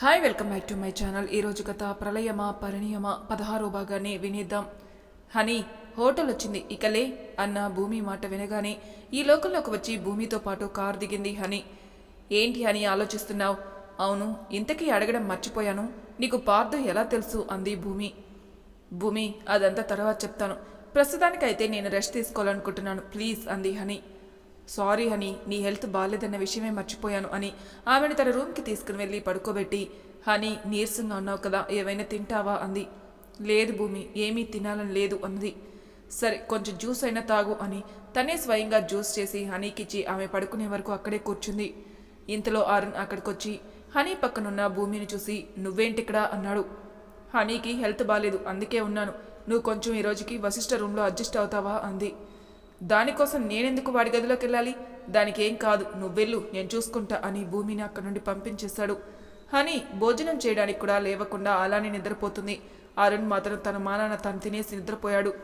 Hi welcome back to my channel ఈరోజు గత ప్రళయమా పరిణయమా పదహారో భాగాన్ని వినేద్దాం. హనీ హోటల్ వచ్చింది. ఇకలే అన్న భూమి మాట వినగానే ఈ లోకంలోకి వచ్చి భూమితో పాటు కారు దిగింది హనీ. ఏంటి అని ఆలోచిస్తున్నావు? అవును ఇంతకీ అడగడం మర్చిపోయాను. నీకు పార్థు ఎలా తెలుసు? అంది భూమి. భూమి అదంతా తర్వాత చెప్తాను. ప్రస్తుతానికైతే నేను రెస్ట్ తీసుకోవాలనుకుంటున్నాను. ప్లీజ్ అంది హనీ. సారీ హనీ నీ హెల్త్ బాగాలేదన్న విషయమే మర్చిపోయాను అని ఆమెను తన రూమ్కి తీసుకుని వెళ్ళి పడుకోబెట్టి హనీ నీరసంగా ఉన్నావు కదా ఏమైనా తింటావా? అంది. లేదు భూమి ఏమీ తినాలని లేదు అంది. సరే కొంచెం జ్యూస్ అయినా తాగు అని తనే స్వయంగా జ్యూస్ చేసి హనీకిచ్చి ఆమె పడుకునే వరకు అక్కడే కూర్చుంది. ఇంతలో అరుణ్ అక్కడికొచ్చి హనీ పక్కనున్న భూమిని చూసి నువ్వేంటిక్కడా? అన్నాడు. హనీకి హెల్త్ బాగాలేదు అందుకే ఉన్నాను. నువ్వు కొంచెం ఈ రోజుకి వశిష్ఠ రూమ్లో అడ్జస్ట్ అవుతావా? అంది. దానికోసం నేనెందుకు వాడి గదిలోకి వెళ్ళాలి? దానికి ఏం కాదు నువ్వెళ్ళు నేను చూసుకుంటా అని భూమిని అక్కడి నుండి పంపించేశాడు. హనీ భోజనం చేయడానికి కూడా లేవకుండా అలానే నిద్రపోతుంది. అరుణ్ మాత్రం తన మానాన తను తినేసి నిద్రపోయాడు.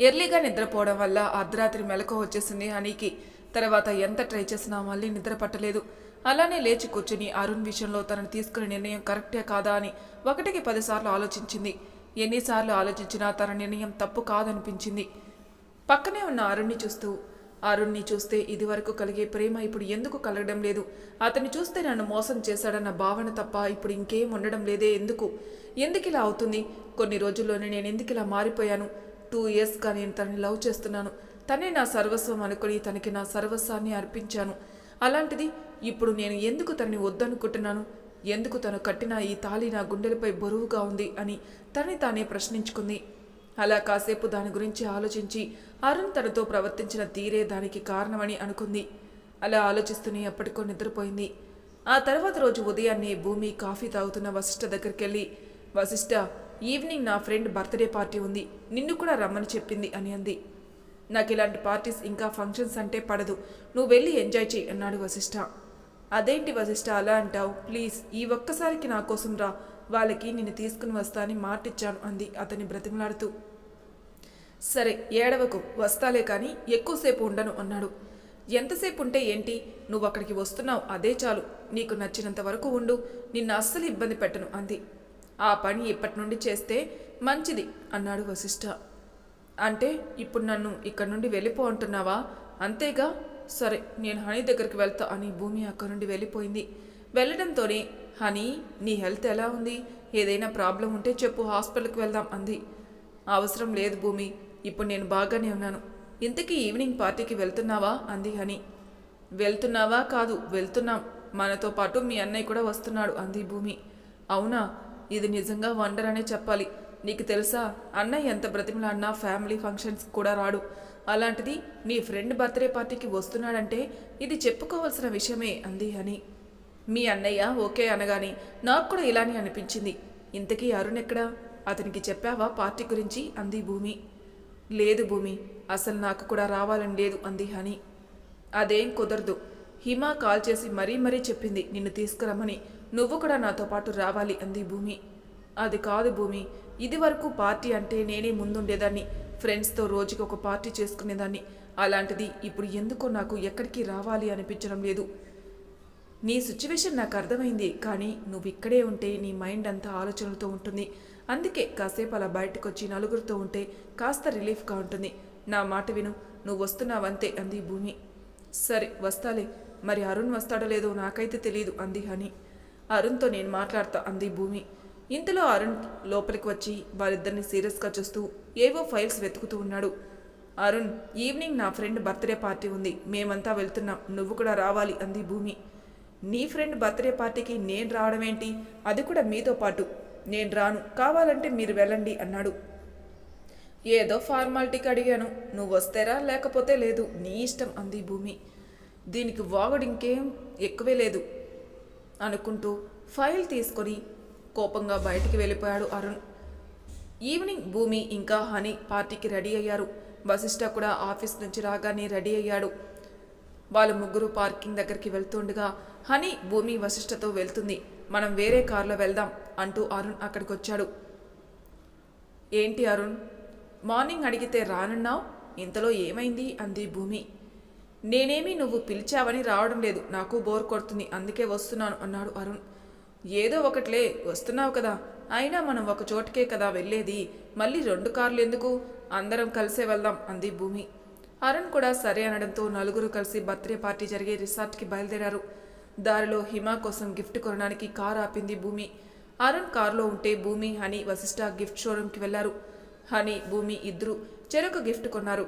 ఎర్లీగా నిద్రపోవడం వల్ల అర్ధరాత్రి మెలకు వచ్చేసింది హనీకి. తర్వాత ఎంత ట్రై చేసినా మళ్ళీ నిద్ర పట్టలేదు. అలానే లేచి కూర్చుని అరుణ్ విషయంలో తనను తీసుకునే నిర్ణయం కరెక్టే కాదా అని ఒకటికి పదిసార్లు ఆలోచించింది. ఎన్నిసార్లు ఆలోచించినా తన నిర్ణయం తప్పు కాదనిపించింది. పక్కనే ఉన్న అరుణ్ని చూస్తూ అరుణ్ని చూస్తే ఇదివరకు కలిగే ప్రేమ ఇప్పుడు ఎందుకు కలగడం లేదు? అతన్ని చూస్తే నన్ను మోసం చేశాడన్న భావన తప్ప ఇప్పుడు ఇంకేం ఉండడం లేదే ఎందుకు? ఎందుకు ఇలా అవుతుంది? కొన్ని రోజుల్లోనే నేను ఎందుకు ఇలా మారిపోయాను? టూ ఇయర్స్గా నేను తనని లవ్ చేస్తున్నాను. తనే నా సర్వస్వం అనుకుని తనకి నా సర్వస్వాన్ని అర్పించాను. అలాంటిది ఇప్పుడు నేను ఎందుకు తనని వద్దనుకుంటున్నాను? ఎందుకు తను కట్టిన ఈ తాళి నా గుండెలపై బరువుగా ఉంది? అని తనని తానే ప్రశ్నించుకుంది. అలా కాసేపు దాని గురించి ఆలోచించి అరుణ్ తనతో ప్రవర్తించిన తీరే దానికి కారణమని అనుకుంది. అలా ఆలోచిస్తూనే ఎప్పటికో నిద్రపోయింది. ఆ తర్వాత రోజు ఉదయాన్నే భూమి కాఫీ తాగుతున్న వశిష్ఠ దగ్గరికి వెళ్ళి వశిష్ఠ ఈవినింగ్ నా ఫ్రెండ్ బర్త్డే పార్టీ ఉంది. నిన్ను కూడా రమ్మని చెప్పింది అని అంది. నాకు ఇలాంటి పార్టీస్ ఇంకా ఫంక్షన్స్ అంటే పడదు. నువ్వు వెళ్ళి ఎంజాయ్ చేయి అన్నాడు వశిష్ఠ. అదేంటి వశిష్ఠ అలా అంటావు? ప్లీజ్ ఈ ఒక్కసారికి నా కోసం రా. వాళ్ళకి నిన్ను తీసుకుని వస్తానని మాటిచ్చాను అంది అతని బ్రతిమలాడుతూ. సరే ఏడవకు వస్తాలే కానీ ఎక్కువసేపు ఉండను అన్నాడు. ఎంతసేపు ఉంటే ఏంటి? నువ్వు అక్కడికి వస్తున్నావు అదే చాలు. నీకు నచ్చినంత వరకు ఉండు నిన్ను అస్సలు ఇబ్బంది పెట్టను అంది. ఆ పని ఇప్పటి నుండి చేస్తే మంచిది అన్నాడు వశిష్ఠ. అంటే ఇప్పుడు నన్ను ఇక్కడ నుండి వెళ్ళిపో అంటున్నావా? అంతేగా? సరే నేను హనీ దగ్గరికి వెళ్తా అని భూమి అక్కడి నుండి వెళ్ళిపోయింది. వెళ్ళడంతోనే హనీ నీ హెల్త్ ఎలా ఉంది? ఏదైనా ప్రాబ్లం ఉంటే చెప్పు హాస్పిటల్కి వెళ్దాం అంది. అవసరం లేదు భూమి ఇప్పుడు నేను బాగానే ఉన్నాను. ఇంతకీ ఈవినింగ్ పార్టీకి వెళ్తున్నావా? అంది హనీ. వెళ్తున్నావా కాదు వెళ్తున్నాం. మనతో పాటు మీ అన్నయ్య కూడా వస్తున్నాడు అంది భూమి. అవునా? ఇది నిజంగా వండర్ అనే చెప్పాలి. నీకు తెలుసా అన్నయ్య ఎంత బ్రతిమలాడినా ఫ్యామిలీ ఫంక్షన్స్ కూడా రాడు. అలాంటిది నీ ఫ్రెండ్ బర్త్డే పార్టీకి వస్తున్నాడంటే ఇది చెప్పుకోవాల్సిన విషయమే అంది హనీ. మీ అన్నయ్య ఓకే అనగానే నాకు కూడా ఇలానే అనిపించింది. ఇంతకీ అరుణ్ ఎక్కడా? అతనికి చెప్పావా పార్టీ గురించి? అంది భూమి. లేదు భూమి అసలు నాకు కూడా రావాలని లేదు అంది హని. అదేం కుదరదు. హిమ కాల్ చేసి మరీ మరీ చెప్పింది నిన్ను తీసుకురమ్మని. నువ్వు కూడా నాతో పాటు రావాలి అంది భూమి. అది కాదు భూమి ఇది వరకు పార్టీ అంటే నేనే ముందుండేదాన్ని. ఫ్రెండ్స్తో రోజుకి ఒక పార్టీ చేసుకునేదాన్ని. అలాంటిది ఇప్పుడు ఎందుకో నాకు ఎక్కడికి రావాలి అనిపించడం లేదు. నీ సిచ్యువేషన్ నాకు అర్థమైంది కానీ నువ్వు ఇక్కడే ఉంటే నీ మైండ్ అంతా ఆలోచనలతో ఉంటుంది. అందుకే కాసేపు అలా బయటకు వచ్చి నలుగురితో ఉంటే కాస్త రిలీఫ్గా ఉంటుంది. నా మాట విను నువ్వు వస్తున్నావంతే అంది భూమి. సరే వస్తాలే. మరి అరుణ్ వస్తాడో లేదో నాకైతే తెలియదు అంది హని. అరుణ్తో నేను మాట్లాడతా అంది భూమి. ఇంతలో అరుణ్ లోపలికి వచ్చి వారిద్దరిని సీరియస్గా చూస్తూ ఏవో ఫైల్స్ వెతుకుతూ ఉన్నాడు. అరుణ్ ఈవినింగ్ నా ఫ్రెండ్ బర్త్డే పార్టీ ఉంది. మేమంతా వెళ్తున్నాం. నువ్వు కూడా రావాలి అంది భూమి. నీ ఫ్రెండ్ బర్త్డే పార్టీకి నేను రావడం ఏంటి అది కూడా మీతో పాటు. నేను రాను. కావాలంటే మీరు వెళ్ళండి అన్నాడు. ఏదో ఫార్మాలిటీకి అడిగాను. నువ్వు వస్తేరా లేకపోతే లేదు. నీ ఇష్టం అంది భూమి. దీనికి వాగుడు ఇంకేం ఎక్కువే లేదు అనుకుంటూ ఫైల్ తీసుకొని కోపంగా బయటికి వెళ్ళిపోయాడు అరుణ్. ఈవినింగ్ భూమి ఇంకా హనీ పార్టీకి రెడీ అయ్యారు. వశిష్ఠ కూడా ఆఫీస్ నుంచి రాగానే రెడీ అయ్యాడు. వాళ్ళు ముగ్గురు పార్కింగ్ దగ్గరికి వెళ్తుండగా హనీ భూమి వశిష్ఠతో వెళ్తుంది. మనం వేరే కారులో వెళ్దాం అంటూ అరుణ్ అక్కడికి వచ్చాడు ఏంటి అరుణ్? మార్నింగ్ అడిగితే రానన్నావు? ఇంతలో ఏమైంది? అంది భూమి. నేనేమి నువ్వు పిలిచావని రావడం లేదు. నాకు బోర్ కొడుతుంది. అందుకే వస్తున్నాను అన్నాడు అరుణ్. ఏదో ఒకట్లే వస్తున్నావు కదా. అయినా మనం ఒక చోటుకే కదా వెళ్ళేది. మళ్ళీ రెండు కార్లు ఎందుకు? అందరం కలిసే వెళ్దాం అంది భూమి. అరుణ్ కూడా సరే అనడంతో నలుగురు కలిసి బర్త్డే పార్టీ జరిగే రిసార్ట్కి బయలుదేరారు. దారిలో హిమ కోసం గిఫ్ట్ కొనడానికి కారు ఆపింది భూమి. అరుణ్ కారులో ఉంటే భూమి హనీ వశిష్ఠ గిఫ్ట్ షోరూమ్కి వెళ్ళారు. హనీ భూమి ఇద్దరు చెరొక గిఫ్ట్ కొన్నారు.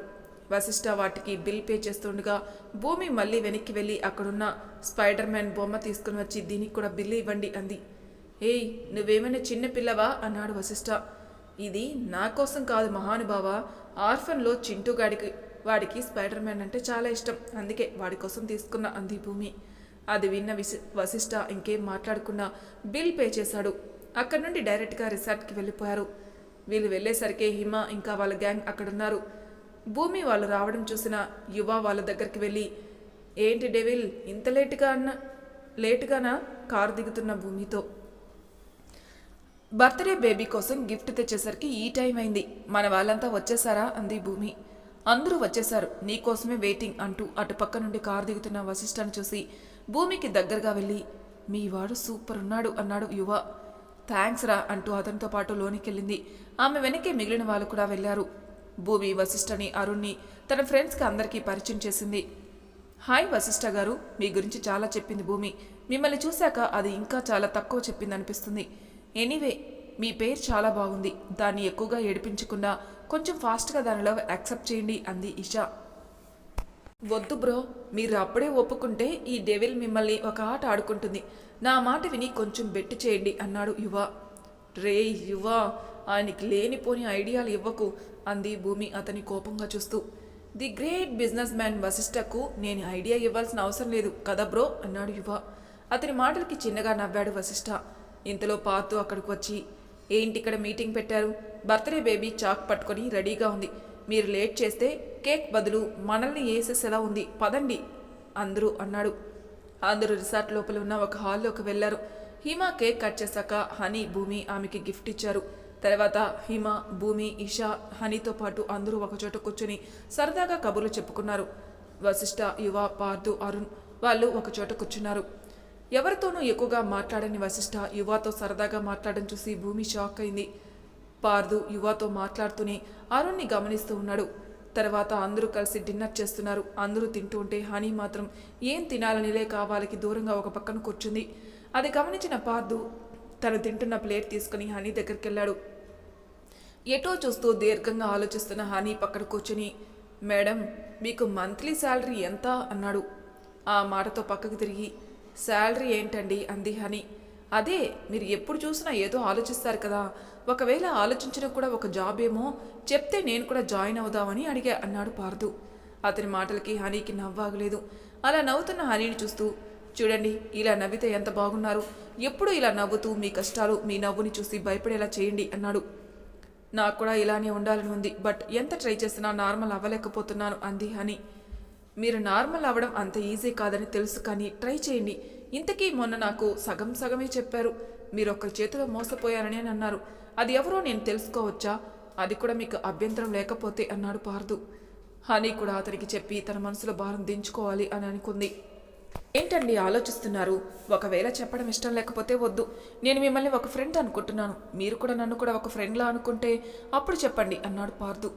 వశిష్ఠ వాటికి బిల్ పే చేస్తుండగా భూమి మళ్ళీ వెనక్కి వెళ్ళి అక్కడున్న స్పైడర్ మ్యాన్ బొమ్మ తీసుకుని వచ్చి దీనికి కూడా బిల్లు ఇవ్వండి అంది. ఏయ్ నువ్వేమైనా చిన్న పిల్లవా? అన్నాడు వశిష్ఠ. ఇది నా కోసం కాదు మహానుభావ. ఆర్ఫన్లో చింటూగాడికి వాడికి స్పైడర్ మ్యాన్ అంటే చాలా ఇష్టం. అందుకే వాడి కోసం తీసుకున్న అంది భూమి. అది విన్న విసి వశిష్ట ఇంకేం మాట్లాడకుండా బిల్ పే చేశాడు. అక్కడి నుండి డైరెక్ట్గా రిసార్ట్కి వెళ్ళిపోయారు. వీళ్ళు వెళ్ళేసరికి హిమ ఇంకా వాళ్ళ గ్యాంగ్ అక్కడున్నారు. భూమి వాళ్ళు రావడం చూసిన యువ వాళ్ళ దగ్గరికి వెళ్ళి ఏంటి డెవిల్ ఇంత లేటుగా అన్న లేటుగానా కారు దిగుతున్న భూమితో? బర్త్డే బేబీ కోసం గిఫ్ట్ తెచ్చేసరికి ఈ టైం అయింది. మన వాళ్ళంతా వచ్చేసారా? అంది భూమి. అందరూ వచ్చేశారు. నీకోసమే వెయిటింగ్ అంటూ అటుపక్క నుండి కారు దిగుతున్న వశిష్ఠను చూసి భూమికి దగ్గరగా వెళ్ళి మీ వాడు సూపర్ ఉన్నాడు అన్నాడు యువ. థ్యాంక్స్ రా అంటూ అతనితో పాటు లోనికెళ్ళింది. ఆమె వెనకే మిగిలిన వాళ్ళు కూడా వెళ్ళారు. భూమి వశిష్ఠని అరుణ్ని తన ఫ్రెండ్స్కి అందరికీ పరిచయం చేసింది. హాయ్ వశిష్ఠ గారు మీ గురించి చాలా చెప్పింది భూమి. మిమ్మల్ని చూశాక అది ఇంకా చాలా తక్కువ చెప్పింది అనిపిస్తుంది ఎనీవే మీ పేరు చాలా బాగుంది. దాన్ని ఎక్కువగా ఏడిపించకుండా కొంచెం ఫాస్ట్గా దానిలో యాక్సెప్ట్ చేయండి అంది ఇషా. వద్దు బ్రో మీరు అప్పుడే ఒప్పుకుంటే ఈ డెవిల్ మిమ్మల్ని ఒక ఆట ఆడుకుంటుంది. నా మాట విని కొంచెం బెట్టు చేయండి అన్నాడు యువ. రే యువ ఆయనకి లేనిపోని ఐడియాలు ఇవ్వకు అంది భూమి అతని కోపంగా చూస్తూ. ది గ్రేట్ బిజినెస్ మ్యాన్ వశిష్ఠకు నేను ఐడియా ఇవ్వాల్సిన అవసరం లేదు కదా బ్రో అన్నాడు యువ. అతని మాటలకి చిన్నగా నవ్వాడు వశిష్ఠ. ఇంతలో పాతు అక్కడికి వచ్చి ఏంటి ఇక్కడ మీటింగ్ పెట్టారు? బర్త్డే బేబీ చాక్ పట్టుకొని రెడీగా ఉంది. మీరు లేట్ చేస్తే కేక్ బదులు మనల్ని వేసేసేలా ఉంది. పదండి అందరూ అన్నాడు. అందరూ రిసార్ట్ లోపల ఉన్న ఒక హాల్లోకి వెళ్ళారు హిమ కేక్ కట్ చేశాక హనీ భూమి ఆమెకి గిఫ్ట్ ఇచ్చారు. తర్వాత హిమ భూమి ఇషా హనీతో పాటు అందరూ ఒకచోట కూర్చొని సరదాగా కబుర్లు చెప్పుకున్నారు. వశిష్ఠ యువ పార్థు అరుణ్ వాళ్ళు ఒకచోట కూర్చున్నారు. ఎవరితోనూ ఎక్కువగా మాట్లాడని వశిష్ఠ యువతో సరదాగా మాట్లాడడం చూసి భూమి షాక్ అయింది. పార్దు యువతో మాట్లాడుతూనే అరుణ్ని గమనిస్తూ ఉన్నాడు. తర్వాత అందరూ కలిసి డిన్నర్ చేస్తున్నారు. అందరూ తింటూ ఉంటే హనీ మాత్రం ఏం తినాలని లేక వాళ్ళకి దూరంగా ఒక పక్కన కూర్చుంది. అది గమనించిన పార్దు తను తింటున్న ప్లేట్ తీసుకుని హనీ దగ్గరికి వెళ్ళాడు ఎటో చూస్తూ దీర్ఘంగా ఆలోచిస్తున్న హనీ పక్కన కూర్చుని మేడం మీకు మంత్లీ శాలరీ ఎంత? అన్నాడు. ఆ మాటతో పక్కకు తిరిగి శాలరీ ఏంటండి అంది హని. అదే మీరు ఎప్పుడు చూసినా ఏదో ఆలోచిస్తారు కదా. ఒకవేళ ఆలోచించడం కూడా ఒక జాబ్ ఏమో చెప్తే నేను కూడా జాయిన్ అవుదామని అడిగా అన్నాడు పార్దు. అతని మాటలకి హనీకి నవ్వాగలేదు అలా నవ్వుతున్న హనీని చూస్తూ చూడండి ఇలా నవ్వితే ఎంత బాగున్నారు. ఎప్పుడు ఇలా నవ్వుతూ మీ కష్టాలు మీ నవ్వుని చూసి భయపడేలా చేయండి అన్నాడు. నాకు కూడా ఇలానే ఉండాలని ఉంది బట్ ఎంత ట్రై చేసినా నార్మల్ అవ్వలేకపోతున్నాను అంది హనీ. మీరు నార్మల్ అవ్వడం అంత ఈజీ కాదని తెలుసు కానీ ట్రై చేయండి. ఇంతకీ మొన్న నాకు సగం సగమే చెప్పారు. మీరు ఒక్కరి చేతిలో మోసపోయారని అని అన్నారు. అది ఎవరో నేను తెలుసుకోవచ్చా? అది కూడా మీకు అభ్యంతరం లేకపోతే అన్నాడు పార్దు. హనీ కూడా అతనికి చెప్పి తన మనసులో భారం దించుకోవాలి అని అనుకుంది. ఏంటండి ఆలోచిస్తున్నారు? ఒకవేళ చెప్పడం ఇష్టం లేకపోతే వద్దు. నేను మిమ్మల్ని ఒక ఫ్రెండ్ అనుకుంటున్నాను. మీరు కూడా నన్ను కూడా ఒక ఫ్రెండ్లా అనుకుంటే అప్పుడు చెప్పండి అన్నాడు పార్దు.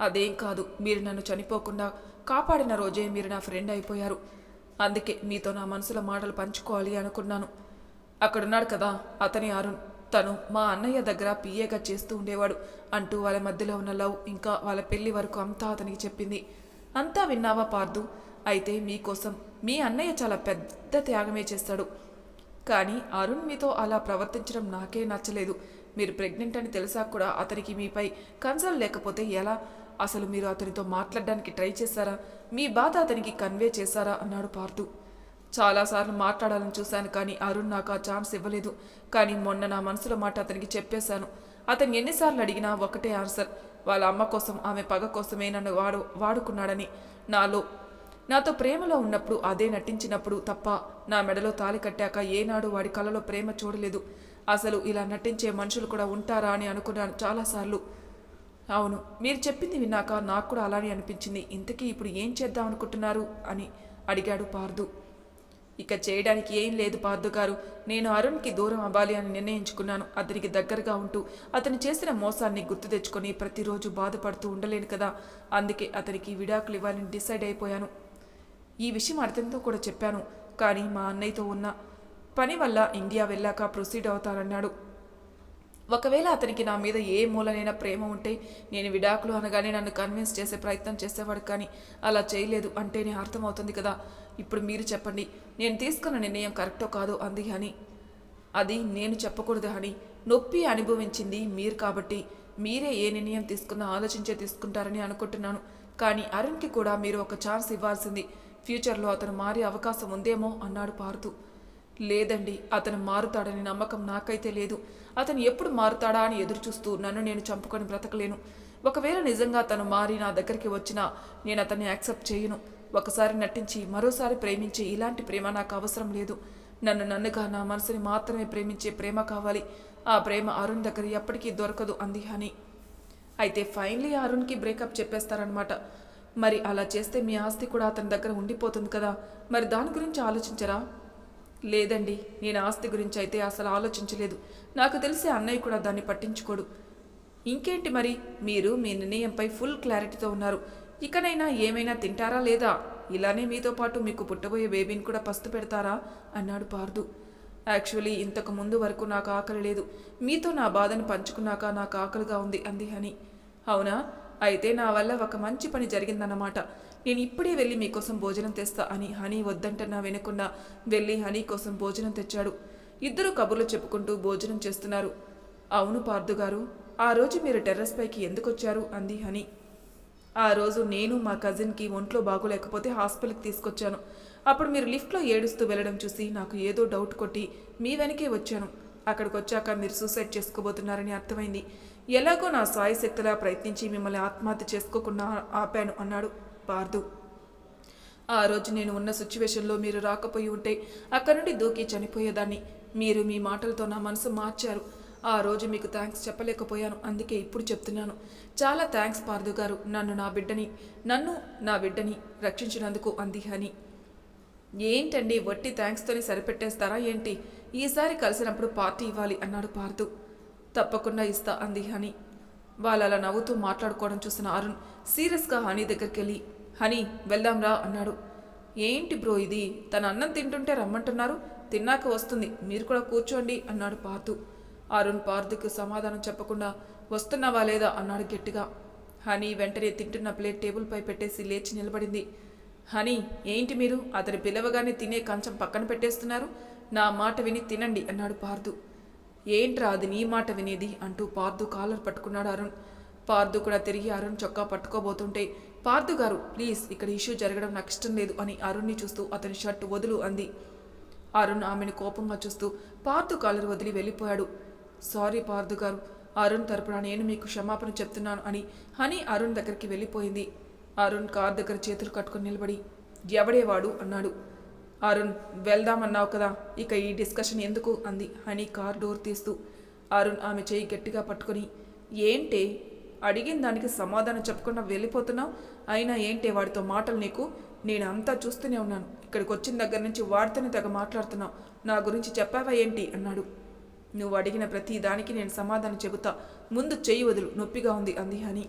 అదేం కాదు మీరు నన్ను చనిపోకుండా కాపాడిన రోజే మీరు నా ఫ్రెండ్ అయిపోయారు. అందుకే మీతో నా మనసులో మాటలు పంచుకోవాలి అనుకున్నాను. అక్కడున్నాడు కదా అతని అరుణ్. తను మా అన్నయ్య దగ్గర పిఏగా చేస్తూ ఉండేవాడు. అంటూ వాళ్ళ మధ్యలో ఉన్న లవ్ ఇంకా వాళ్ళ పెళ్ళి వరకు అంతా అతనికి చెప్పింది. అంతా విన్నావా పార్దు? అయితే మీకోసం మీ అన్నయ్య చాలా పెద్ద త్యాగమే చేస్తాడు. కానీ అరుణ్ మీతో అలా ప్రవర్తించడం నాకే నచ్చలేదు. మీరు ప్రెగ్నెంట్ అని తెలిసా కూడా అతనికి మీపై కన్సర్న్ లేకపోతే ఎలా? అసలు మీరు అతనితో మాట్లాడడానికి ట్రై చేశారా? మీ బాధ అతనికి కన్వే చేశారా? అన్నాడు పార్థు. చాలాసార్లు మాట్లాడాలని చూశాను కానీ అరుణ్ నాకు ఆ ఛాన్స్ ఇవ్వలేదు. కానీ మొన్న నా మనసులో మాట అతనికి చెప్పేశాను. అతను ఎన్నిసార్లు అడిగినా ఒకటే ఆన్సర్. వాళ్ళ అమ్మ కోసం ఆమె పగ కోసమే నన్ను వాడు వాడుకున్నాడని. నాలో నాతో ప్రేమలో ఉన్నప్పుడు అదే నటించినప్పుడు తప్ప నా మెడలో తాలి కట్టాక ఏనాడు వాడి కళ్ళలో ప్రేమ చూడలేదు. అసలు ఇలా నటించే మనుషులు కూడా ఉంటారా అని అనుకున్నాను చాలాసార్లు. అవును మీరు చెప్పింది విన్నాక నాకు కూడా అలానే అనిపించింది. ఇంతకీ ఇప్పుడు ఏం చేద్దాం అనుకుంటున్నారు? అని అడిగాడు పార్దు. ఇక చేయడానికి ఏం లేదు పార్థు గారు. నేను అరుణ్కి దూరం అవ్వాలి అని నిర్ణయించుకున్నాను. అతనికి దగ్గరగా ఉంటూ అతను చేసిన మోసాన్ని గుర్తు తెచ్చుకొని ప్రతిరోజు బాధపడుతూ ఉండలేను కదా. అందుకే అతనికి విడాకులు ఇవ్వాలని డిసైడ్ అయిపోయాను. ఈ విషయం అతనితో కూడా చెప్పాను. కానీ మా అన్నయ్యతో ఉన్న పని వల్ల ఇండియా వెళ్ళాక ప్రొసీడ్ అవుతానన్నాడు. ఒకవేళ అతనికి నా మీద ఏ మూలనైనా ప్రేమ ఉంటే నేను విడాకులు అనగానే నన్ను కన్విన్స్ చేసే ప్రయత్నం చేసేవాడు కానీ అలా చేయలేదు అంటేనే అర్థమవుతుంది కదా. ఇప్పుడు మీరు చెప్పండి నేను తీసుకున్న నిర్ణయం కరెక్టో కాదో అంది అని అది నేను చెప్పకూడదు అని నొప్పి అనుభవించింది మీరు కాబట్టి మీరే ఏ నిర్ణయం తీసుకున్నా ఆలోచించే తీసుకుంటారని అనుకుంటున్నాను. కానీ అరుణ్కి కూడా మీరు ఒక ఛాన్స్ ఇవ్వాల్సింది. ఫ్యూచర్లో అతను మారే అవకాశం ఉందేమో అన్నాడు పారుతూ. లేదండి అతను మారుతాడని నమ్మకం నాకైతే లేదు. అతను ఎప్పుడు మారుతాడా అని ఎదురుచూస్తూ నన్ను నేను చంపుకొని బ్రతకలేను. ఒకవేళ నిజంగా తను మారి నా దగ్గరికి వచ్చినా నేను అతన్ని యాక్సెప్ట్ చేయను. ఒకసారి నటించి మరోసారి ప్రేమించి ఇలాంటి ప్రేమ నాకు అవసరం లేదు. నన్ను నన్నుగా నా మనసుని మాత్రమే ప్రేమించే ప్రేమ కావాలి. ఆ ప్రేమ అరుణ్ దగ్గర ఎప్పటికీ దొరకదు అంది హని. అయితే ఫైనలీ అరుణ్కి బ్రేకప్ చెప్పేస్తారనమాట మరి అలా చేస్తే మీ ఆస్తి కూడా అతని దగ్గర ఉండిపోతుంది కదా. మరి దాని గురించి ఆలోచించరా? లేదండి నేను ఆస్తి గురించి అయితే అసలు ఆలోచించలేదు. నాకు తెలిసి అన్నయ్య కూడా దాన్ని పట్టించుకోడు. ఇంకేంటి మరి? మీరు మీ నిర్ణయంపై ఫుల్ క్లారిటీతో ఉన్నారు. ఇకనైనా ఏమైనా తింటారా లేదా? ఇలానే మీతో పాటు మీకు పుట్టబోయే బేబీని కూడా పస్తు పెడతారా? అన్నాడు పార్దు. యాక్చువల్లీ ఇంతకు ముందు వరకు నాకు ఆకలి లేదు. మీతో నా బాధను పంచుకున్నాక నాకు ఆకలిగా ఉంది అంది హని. అవునా? అయితే నా వల్ల ఒక మంచి పని జరిగిందన్నమాట. నేను ఇప్పుడే వెళ్ళి మీకోసం భోజనం తెస్తా అని హనీ వద్దంటన్నా వెనుకున్న వెళ్ళి హనీ కోసం భోజనం తెచ్చాడు. ఇద్దరు కబుర్లు చెప్పుకుంటూ భోజనం చేస్తున్నారు. అవును పార్థుగారు ఆ రోజు మీరు టెర్రస్ పైకి ఎందుకొచ్చారు? అంది హనీ. ఆ రోజు నేను మా కజిన్కి ఒంట్లో బాగోలేకపోతే హాస్పిటల్కి తీసుకొచ్చాను. అప్పుడు మీరు లిఫ్ట్లో ఏడుస్తూ వెళ్ళడం చూసి నాకు ఏదో డౌట్ కొట్టి మీ వెనకే వచ్చాను. అక్కడికి వచ్చాక మీరు సూసైడ్ చేసుకోబోతున్నారని అర్థమైంది. ఎలాగో నా సాయశక్తిలా ప్రయత్నించి మిమ్మల్ని ఆత్మహత్య చేసుకోకుండా ఆపాను అన్నాడు. పార్దు ఆ రోజు నేను ఉన్న సిచ్యువేషన్లో మీరు రాకపోయి ఉంటే అక్కడి నుండి దూకి చనిపోయేదాన్ని. మీరు మీ మాటలతో నా మనసు మార్చారు. ఆ రోజు మీకు థ్యాంక్స్ చెప్పలేకపోయాను. అందుకే ఇప్పుడు చెప్తున్నాను. చాలా థ్యాంక్స్ పార్దు గారు. నన్ను నా బిడ్డని నన్ను నా బిడ్డని రక్షించినందుకు అంది హని. ఏంటండి వట్టి థ్యాంక్స్తోని సరిపెట్టేస్తారా ఏంటి? ఈసారి కలిసినప్పుడు పార్టీ ఇవ్వాలి అన్నాడు పార్దు. తప్పకుండా ఇస్తా అంది హని. వాళ్ళు అలా నవ్వుతూ మాట్లాడుకోవడం చూసిన అరుణ్ సీరియస్గా హనీ దగ్గరికి వెళ్ళి హనీ వెళ్దాంరా అన్నాడు. ఏంటి బ్రో ఇది? తన అన్నం తింటుంటే రమ్మంటున్నారు. తిన్నాక వస్తుంది. మీరు కూడా కూర్చోండి అన్నాడు పార్థు అరుణ్ పార్థుకు సమాధానం చెప్పకుండా వస్తున్నావా లేదా? అన్నాడు గట్టిగా. హనీ వెంటనే తింటున్న ప్లేట్ టేబుల్పై పెట్టేసి లేచి నిలబడింది. హనీ ఏంటి మీరు? అతని పిలవగానే తినే కంచం పక్కన పెట్టేస్తున్నారు. నా మాట విని తినండి అన్నాడు పార్థు ఏంట్రా అది నీ మాట వినేది? అంటూ పార్థు కాలర్ పట్టుకున్నాడు అరుణ్. పార్థు కూడా తిరిగి అరుణ్ చొక్కా పట్టుకోబోతుంటే పార్థు గారు ప్లీజ్ ఇక్కడ ఇష్యూ జరగడం నాకు ఇష్టం లేదు అని అరుణ్ని చూస్తూ అతని షర్ట్ వదులు అంది. అరుణ్ ఆమెను కోపంగా చూస్తూ పార్థు కాలర్ వదిలి వెళ్ళిపోయాడు. సారీ పార్థు గారు అరుణ్ తరపున నేను మీకు క్షమాపణ చెప్తున్నాను అని హనీ అరుణ్ దగ్గరికి వెళ్ళిపోయింది. అరుణ్ కార్ దగ్గర చేతులు కట్టుకుని నిలబడి ఎవడేవాడు అన్నాడు. అరుణ్ వెళ్దామన్నావు కదా ఇక ఈ డిస్కషన్ ఎందుకు? అంది హనీ కార్ డోర్ తీస్తూ. అరుణ్ ఆమె చేయి గట్టిగా పట్టుకొని ఏంటే అడిగిన దానికి సమాధానం చెప్పకుండా వెళ్ళిపోతున్నావు? అయినా ఏంటి వాడితో మాటలు నీకు? నేను అంతా చూస్తూనే ఉన్నాను. ఇక్కడికి వచ్చిన దగ్గర నుంచి వాడితోనే తెగ మాట్లాడుతున్నావు. నా గురించి చెప్పావా ఏంటి? అన్నాడు. నువ్వు అడిగిన ప్రతి దానికి నేను సమాధానం చెబుతా. ముందు చెయ్యి వదులు. నొప్పిగా ఉంది అంది హని.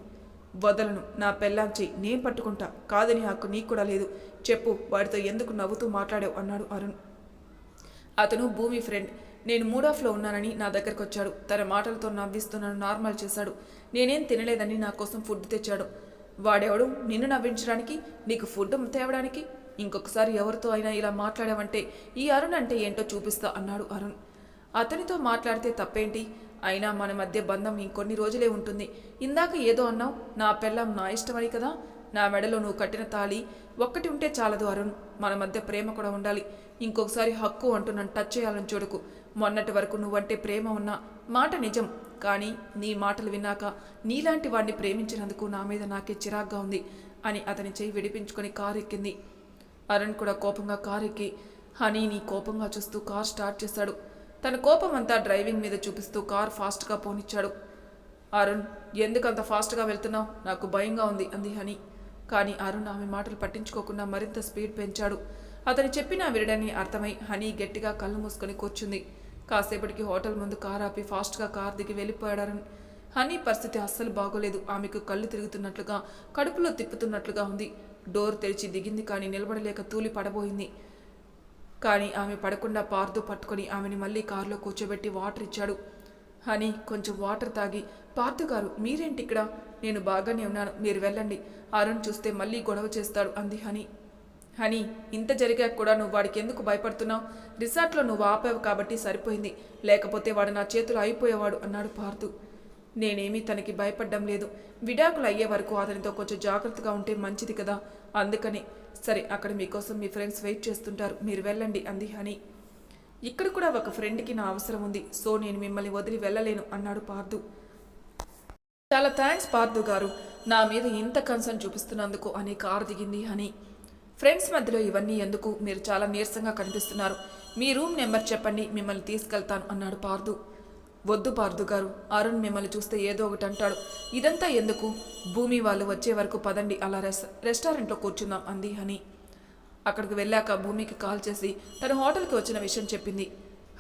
వదలను. నా పెళ్ళాం చెయ్యి. నేను పట్టుకుంటా. కాదని హక్కు నీకు కూడా లేదు. చెప్పు వాడితో ఎందుకు నవ్వుతూ మాట్లాడావు? అన్నాడు అరుణ్. అతను భూమి ఫ్రెండ్. నేను మూడ్ ఆఫ్లో ఉన్నానని నా దగ్గరకు వచ్చాడు. తన మాటలతో నవ్విస్తూ నన్ను నార్మల్ చేశాడు. నేనేం తినలేదని నా కోసం ఫుడ్ తెచ్చాడు. వాడెవడు? నిన్ను నవ్వించడానికి నీకు ఫుడ్ తేవడానికి? ఇంకొకసారి ఎవరితో అయినా ఇలా మాట్లాడావంటే ఈ అరుణ్ అంటే ఏంటో చూపిస్తా అన్నాడు అరుణ్. అతనితో మాట్లాడితే తప్పేంటి? అయినా మన మధ్య బంధం ఇంకొన్ని రోజులే ఉంటుంది. ఇందాక ఏదో అన్నావు నా పెళ్ళం నా ఇష్టమని కదా? నా మెడలో నువ్వు కట్టిన తాళి ఒక్కటి ఉంటే చాలదు అరుణ్. మన మధ్య ప్రేమ కూడా ఉండాలి. ఇంకొకసారి హక్కు అంటూ నన్ను టచ్ చేయాలని చూడకు. మొన్నటి వరకు నువ్వంటే ప్రేమ ఉన్నా మాట నిజం. కానీ నీ మాటలు విన్నాక నీలాంటి వాడిని ప్రేమించినందుకు నా మీద నాకే చిరాగ్గా ఉంది అని అతని చేయి విడిపించుకొని కారు ఎక్కింది అరుణ్ కూడా కోపంగా కారు ఎక్కి హనీని కోపంగా చూస్తూ కార్ స్టార్ట్ చేశాడు. తన కోపం అంతా డ్రైవింగ్ మీద చూపిస్తూ కార్ ఫాస్ట్గా పోనిచ్చాడు. అరుణ్ ఎందుకంత ఫాస్ట్గా వెళ్తున్నావు? నాకు భయంగా ఉంది అంది హని. కానీ అరుణ్ ఆమె మాటలు పట్టించుకోకుండా మరింత స్పీడ్ పెంచాడు. అతను చెప్పిన వినడని అర్థమై హనీ గట్టిగా కళ్ళు మూసుకొని కూర్చుంది. కాసేపటికి హోటల్ ముందు కార్ ఆపి ఫాస్ట్గా కార్ దిగి వెళ్ళిపోయాడని. హనీ పరిస్థితి అస్సలు బాగోలేదు. ఆమెకు కళ్ళు తిరుగుతున్నట్లుగా కడుపులో తిప్పుతున్నట్లుగా ఉంది. డోర్ తెరిచి దిగింది కానీ నిలబడలేక తూలి పడబోయింది. కానీ ఆమె పడకుండా పార్దు పట్టుకొని ఆమెని మళ్ళీ కారులో కూర్చోబెట్టి వాటర్ ఇచ్చాడు. హనీ కొంచెం వాటర్ తాగి పార్దు గారు మీరేంటి ఇక్కడ నేను బాగానే ఉన్నాను. మీరు వెళ్ళండి. అరుణ్ చూస్తే మళ్ళీ గొడవ చేస్తాడు అంది హనీ. హనీ ఇంత జరిగాక కూడా నువ్వు వాడికి ఎందుకు భయపడుతున్నావు? రిసార్ట్లో నువ్వు ఆపావు కాబట్టి సరిపోయింది. లేకపోతే వాడు నా చేతులు అయిపోయేవాడు అన్నాడు పార్థు. నేనేమీ తనకి భయపడ్డం లేదు. విడాకులు అయ్యే వరకు అతనితో కొంచెం జాగ్రత్తగా ఉంటే మంచిది కదా? అందుకని సరే అక్కడ మీకోసం మీ ఫ్రెండ్స్ వెయిట్ చేస్తుంటారు. మీరు వెళ్ళండి అంది హనీ. ఇక్కడ కూడా ఒక ఫ్రెండ్కి నా అవసరం ఉంది. సో నేను మిమ్మల్ని వదిలి వెళ్ళలేను అన్నాడు పార్థు. చాలా థ్యాంక్స్ పార్థు గారు. నా మీద ఇంత కన్సర్న్ చూపిస్తున్నందుకు అని కారు దిగింది హనీ. ఫ్రెండ్స్ మధ్యలో ఇవన్నీ ఎందుకు? మీరు చాలా నీరసంగా కనిపిస్తున్నారు. మీ రూమ్ నెంబర్ చెప్పండి మిమ్మల్ని తీసుకెళ్తాను అన్నాడు పార్థు వద్దు పార్థు గారు అరుణ్ మిమ్మల్ని చూస్తే ఏదో ఒకటి అంటాడు. ఇదంతా ఎందుకు? భూమి వాళ్ళు వచ్చే వరకు పదండి అలా రెస్ రెస్టారెంట్లో కూర్చుందాం అంది హనీ. అక్కడికి వెళ్ళాక భూమికి కాల్ చేసి తన హోటల్కి వచ్చిన విషయం చెప్పింది.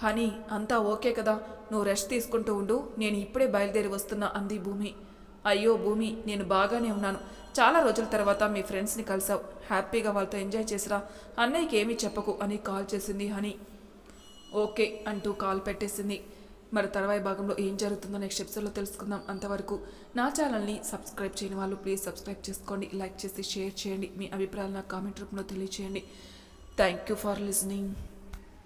హనీ అంతా ఓకే కదా నువ్వు రెస్ట్ తీసుకుంటూ ఉండు నేను ఇప్పుడే బయలుదేరి వస్తున్నా అంది భూమి. అయ్యో భూమి నేను బాగానే ఉన్నాను. చాలా రోజుల తర్వాత మీ ఫ్రెండ్స్ని కలిసావు. హ్యాపీగా వాళ్ళతో ఎంజాయ్ చేసిరా. అన్నయ్యకి ఏమీ చెప్పకు. అని కాల్ చేసింది హనీ. ఓకే అంటూ కాల్ పెట్టేసింది. మరి తర్వాయి భాగంలో ఏం జరుగుతుందో నెక్స్ట్ ఎపిసోడ్లో తెలుసుకుందాం అంతవరకు. నా ఛానల్ని సబ్స్క్రైబ్ చేయని వాళ్ళు ప్లీజ్ సబ్స్క్రైబ్ చేసుకోండి. లైక్ చేసి షేర్ చేయండి. మీ అభిప్రాయాలు నాకు కామెంట్ రూపంలో తెలియచేయండి. Thank you for listening.